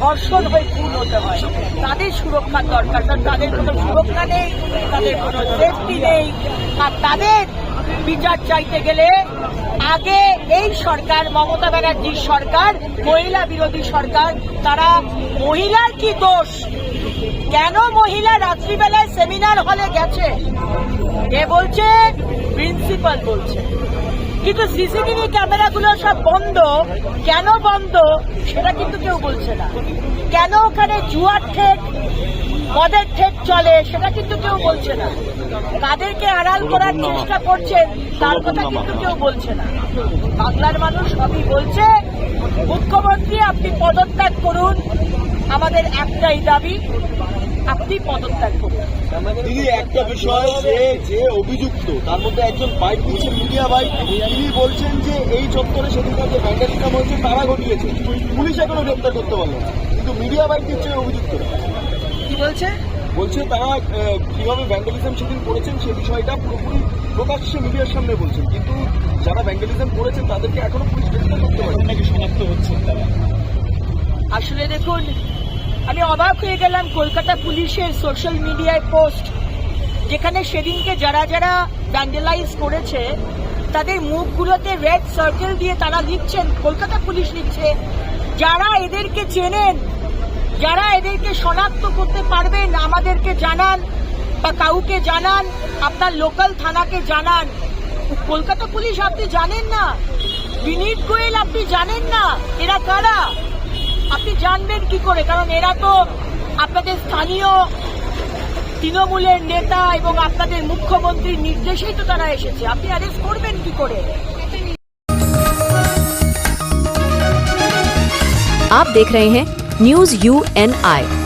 ধর্ষণ হয়ে খুন হতে হয়। তাদের সুরক্ষার দরকার, কারণ তাদের কোনো সুরক্ষা নেই, তাদের কোনো সেফটি নেই। আর তাদের বিচার চাইতে গেলে আগে এই সরকার, মমতা ব্যানার্জির সরকার, মহিলা বিরোধী সরকার, তারা মহিলার কি দোষ? কেন মহিলা রাত্রিবেলায় সেমিনার হলে গেছে? এ বলছে? প্রিন্সিপাল বলছে। কিন্তু সিসিটিভি ক্যামেরাগুলো সব বন্ধ। কেন বন্ধ? সেটা কিন্তু কেউ বলছে না। কেন ওখানে জুয়ার ঠেক, মদের ঠেক চলে, সেটা কিন্তু কেউ বলছে না। তাদেরকে আড়াল করার চেষ্টা করছেন, তার কথা কিন্তু কেউ বলছে না। বাংলার মানুষ সবই বলছে, মুখ্যমন্ত্রী আপনি পদত্যাগ করুন, আমাদের একটাই দাবি। আপনি পদত্যাগ করুন। দিদি একটা বিষয় যে যে অভিযুক্ত তার মধ্যে একজন বাইক দিচ্ছে মিডিয়া বাইক তিনি বলছেন যে এই চত্বরে সেদিনকার যে ভ্যান্ডালিজম হয়েছে তারা ঘটিয়েছে। পুলিশ এখনও গ্রেপ্তার করতে পারল না। কিন্তু মিডিয়া বাইক দিচ্ছে অভিযুক্ত। কি বলছে? বলছে তারা আহ, কীভাবে ভ্যান্ডালিজম সেদিন করেছেন সেই বিষয়টা পুরোপুরি প্রকাশ্যে মিডিয়ার সামনে বলছেন। কিন্তু যারা ভ্যান্ডালিজম করেছেন তাদেরকে এখনও পুলিশ গ্রেপ্তার করতে পারেন। নাকি শনাক্ত হচ্ছেন তারা? আসলে দেখুন আমি অবাক হয়ে গেলাম কলকাতা পুলিশের সোশ্যাল মিডিয়ায় পোস্ট যেখানে সেদিনকে যারা যারা ভ্যান্ডেলাইজ করেছে, তাদের মুখগুলোতে রেড সার্কেল দিয়ে তারা লিখছেন, কলকাতা পুলিশ লিখছে, যারা এদেরকে চেনেন, যারা এদেরকে শনাক্ত করতে পারবেন, আমাদেরকে জানান বা কাউকে জানান, আপনার লোকাল থানাকে জানান। কলকাতা পুলিশ আপনি জানেন না। বিনীত গোয়েল আপনি জানেন না। এরা কারা? আপনি জানবেন কি করে কারণ এরা তো আপনাদের স্থানীয় তৃণমূলের নেতা এবং আপনাদের মুখ্যমন্ত্রীর নির্দেশেই তো তারা এসেছে আপনি অ্যারেস্ট করবেন কি করে आप देख रहे हैं न्यूज यू एन आई